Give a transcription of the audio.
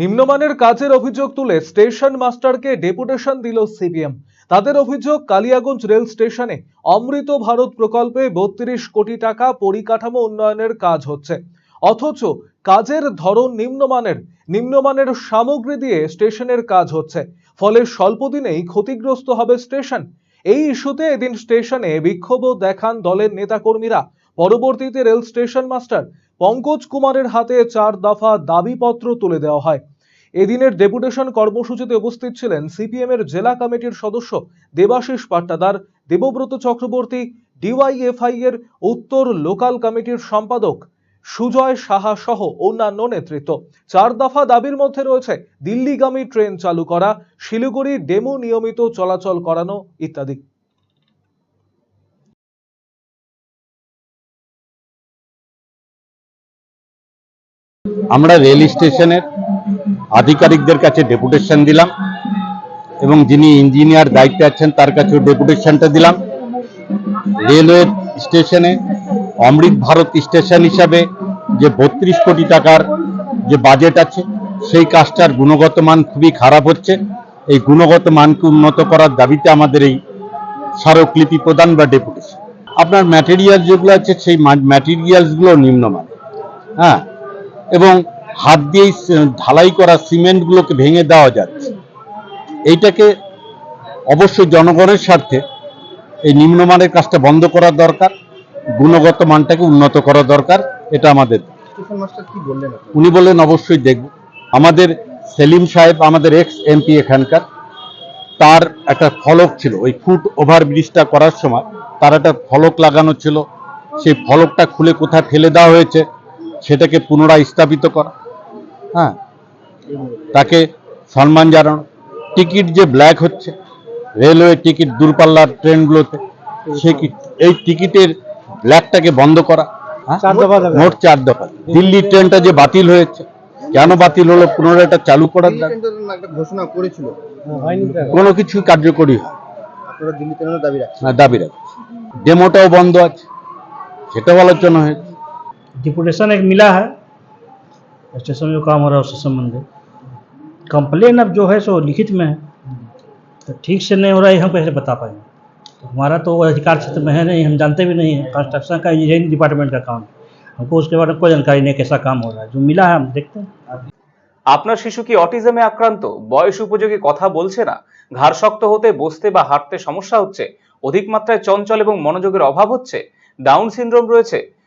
নিম্নমানের কাজের অভিযোগ তুলে স্টেশন মাস্টারকে ডেপুটেশন দিল সিপিএম। তাদের অভিযোগ, কালিয়াগঞ্জ রেল স্টেশনে অমৃত ভারত প্রকল্পে বত্রিশ কোটি টাকা পরিকাঠামো উন্নয়নের কাজ হচ্ছে। অথচ কাজের ধরন নিম্নমানের নিম্নমানের সামগ্রী দিয়ে স্টেশনের কাজ হচ্ছে। ফলে স্বল্প দিনেই ক্ষতিগ্রস্ত হবে স্টেশন। এই ইস্যুতে এদিন স্টেশনে বিক্ষোভ দেখান দলের নেতাকর্মীরা। পরবর্তীতে রেল স্টেশন মাস্টার পঙ্কজ কুমারের হাতে চার দফা দাবিপত্র তুলে দেওয়া হয়। এদিনের ডেপুটেশন কর্মসূচিতে উপস্থিত ছিলেন সিপিএম এর জেলা কমিটির সদস্য দেবাশিস পাট্টাদার, দেবব্রত চক্রবর্তী, ডিওয়াইএফআই এর উত্তর লোকাল কমিটির সম্পাদক সুজয় সাহা সহ অন্যান্য নেতৃত্ব। চার দফা দাবির মধ্যে রয়েছে দিল্লিগামী ট্রেন চালু করা, শিলিগুড়ি ডেমো নিয়মিত চলাচল করানো ইত্যাদি। আমরা রেল স্টেশনের আধিকারিকদের কাছে ডেপুটেশন দিলাম এবং যিনি ইঞ্জিনিয়ার দায়িত্বে আছেন, তার কাছেও ডেপুটেশনটা দিলাম। রেলওয়ে স্টেশনে অমৃত ভারত স্টেশন হিসাবে যে বত্রিশ কোটি টাকার যে বাজেট আছে, সেই কাজটার গুণগত মান খুবই খারাপ হচ্ছে। এই গুণগত মানকে উন্নত করার দাবিতে আমাদের এই স্মারকলিপি প্রদান বা ডেপুটেশন। আপনার ম্যাটেরিয়াল যেগুলো আছে, সেই ম্যাটেরিয়ালসগুলো নিম্নমান হ্যাঁ এবং হাত দিয়েই ঢালাই করা সিমেন্টগুলোকে ভেঙে দেওয়া যাচ্ছে। এইটাকে অবশ্যই জনগণের স্বার্থে এই নিম্নমানের কাজটা বন্ধ করা দরকার গুণগত মানটাকে উন্নত করা দরকার এটা আমাদের। উনি বললেন অবশ্যই দেখব। আমাদের সেলিম সাহেব আমাদের এক্স এমপি এখানকার তার একটা ফলক ছিল ওই ফুট ওভার ব্রিজটা করার সময় তার একটা ফলক লাগানো ছিল। সেই ফলকটা খুলে কোথায় ফেলে দেওয়া হয়েছে সেটাকে পুনরায় স্থাপিত করা। হ্যাঁ? তাকে সম্মান জানানো। টিকিট যে ব্ল্যাক হচ্ছে রেলওয়ে টিকিট দূরপাল্লার ট্রেনগুলোতে সে কি এই টিকিটের ব্ল্যাকটাকে বন্ধ করা? হ্যাঁ? চার দফা দাবি। মোট চার দফা। দিল্লি ট্রেনটা যে বাতিল হয়েছে কেন বাতিল হলো পুনরায় এটা চালু করার ঘোষণা করেছিল। কোনো কিছু কার্যকরী হয় আপনারা দিল্লি ট্রেনের দাবি রাখছেন। দাবি রাখছে ডেমোটাও বন্ধ আছে। সেটাও আলোচনা হয়েছে। डिपुटेशन एक मिला है स्टेशन में जो काम हो रहा है उससे संबंधित कंप्लेन अब जो है सो लिखित में है तो ठीक से नहीं हो रहा है हम कैसे बता पाएंगे तो हमारा तो वो अधिकार क्षेत्र में है नहीं हम जानते भी नहीं हैं कंस्ट्रक्शन का इंजीनियरिंग डिपार्टमेंट का काम है हमको उसके बारे में कोई जानकारी नहीं कैसा काम हो रहा है जो मिला है हम देखते हैं আপনার শিশু কি অটিজমে আক্রান্ত বয়স উপযোগী কথা বলছে না ঘাড় শক্ত হতে বসতে বা হাঁটতে সমস্যা হচ্ছে অধিক মাত্রায় চঞ্চল এবং মনোযোগের অভাব হচ্ছে ডাউন সিনড্রোম রয়েছে